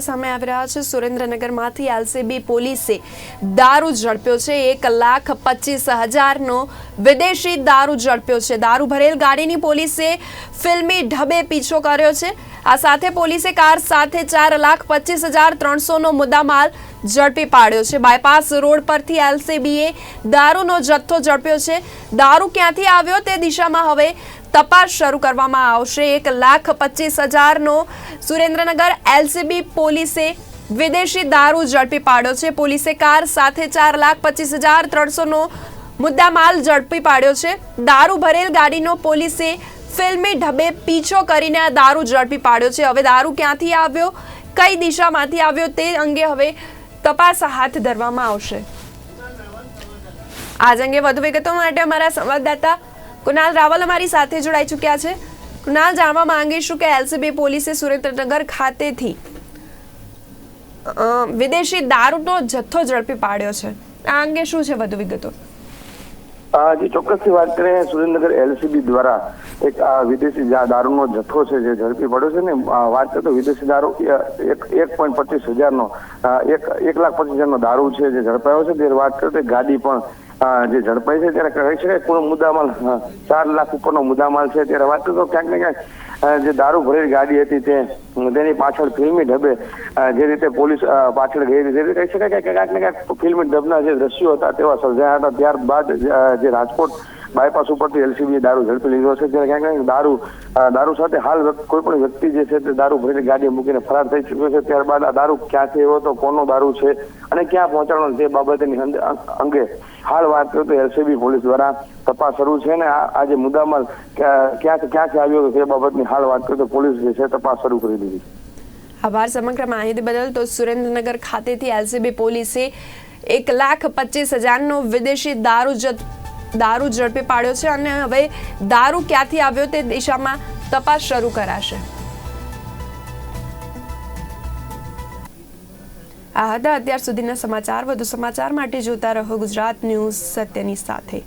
સામે આવી રહ્યા છે. સુરેન્દ્રનગરમાંથી એલસીબી પોલીસે દારૂ ઝડપ્યો છે. એક લાખ પચીસ હજારનો વિદેશી દારૂ ઝડપ્યો છે. દારૂ ભરેલ ગાડીની પોલીસે ફિલ્મી ઢબે પીછો કર્યો છે. આ સાથે પોલીસે કાર સાથે ચાર લાખ પચીસ હજાર ત્રણસોનો મુદ્દામાલ ઝડપી પાડ્યો છે. બાયપાસ રોડ પરથી એલસીબીએ દારૂનો જથ્થો ઝડપ્યો છે. દારૂ ક્યાંથી આવ્યો તે દિશામાં હવે તપાસ શરૂ કરવામાં આવશે. એક લાખ પચીસ હજારનો સુરેન્દ્રનગર એલસીબી પોલીસે વિદેશી દારૂ ઝડપી પાડ્યો છે. પોલીસે કાર સાથે ચાર લાખ પચીસ હજાર ત્રણસોનો મુદ્દામાલ ઝડપી પાડ્યો છે. દારૂ ભરેલ ગાડીનો પોલીસે ફિલ્મી ઢબે પીછો કરીને આ દારૂ ઝડપી પાડ્યો છે. હવે દારૂ ક્યાંથી આવ્યો, કઈ દિશામાંથી આવ્યો તે અંગે હવે તપાસ હાથ ધરવામાં આવશે. આજ અંગે વધુ વિગતો માટે અમારા સંવાદદાતા કુનાલ રાવલ અમારી સાથે જોડાઈ ચૂક્યા છે. કુનાલ જાણવા માંગીશું કે એલસીબી પોલીસે સુરેન્દ્રનગર ખાતેથી વિદેશી દારૂનો જથ્થો ઝડપી પાડ્યો છે. આ અંગે શું છે વધુ વિગતો? જે ચોક્કસથી વાત કરીએ, સુરેન્દ્રનગર એલસીબી દ્વારા એક વિદેશી દારૂનો જથ્થો છે જે ઝડપી પડ્યો છે ને વાત કરીએ વિદેશી દારૂ એક એક પોઈન્ટ પચીસ હજારનો એક એક લાખ પચીસ હજારનો દારૂ છે જે ઝડપાયો છે. તે વાત કરીએ ગાડી પણ જે ઝડપાઈ છે ત્યારે કહી શકાય કુલ મુદ્દામાલ ચાર લાખ ઉપરનો મુદ્દામાલ છે ત્યારે વાત તો ક્યાંક ને ક્યાંક જે દારૂ ભરેલી ગાડી હતી તે તેની પાછળ ફિલ્મી ઢબે જે રીતે પોલીસ પાછળ ગઈ તે રીતે કહી શકાય કે ક્યાંક ને ક્યાંક ફિલ્મી ઢબના જે દ્રશ્યો હતા તેવા સર્જાયા હતા. ત્યારબાદ જે રાજકોટ બાયપાસ ઉપરથી એલસીબી દારૂ ઝડપી લીધો છે. ત્યારે ક્યાંક ક્યાંક દારૂ દારૂ સાથે હાલ કોઈ પણ વ્યક્તિ જે છે તે દારૂ ભરીને ગાડી મૂકીને ફરાર થઈ ચૂક્યો છે. ત્યારબાદ આ દારૂ ક્યાંથી એવો તો કોનો દારૂ છે અને ક્યાં પહોંચાડવાનો તે બાબતની અંગે હાલ વાત કરીએ તો એલસીબી પોલીસ દ્વારા તપાસ શરૂ છે ને આ મુદ્દામાં ક્યાંથી ક્યાંથી આવ્યો તે બાબતની હાલ વાત કરીએ તો પોલીસ જે છે તપાસ શરૂ કરી દીધી. આભાર. સમગ્ર માહિતી બદલ તો સુરેન્દ્રનગર ખાતેથી એલસીબી પોલીસે એક લાખ પચીસ હજારનો વિદેશી દારૂ જથ દારૂ ઝડપી પાડ્યો છે અને હવે દારૂ ક્યાંથી આવ્યો તે દિશામાં તપાસ શરૂ કરાશે. આ હતા અત્યાર સુધીના સમાચાર. વધુ સમાચાર માટે જોતા રહો ગુજરાત ન્યૂઝ સત્યની સાથે.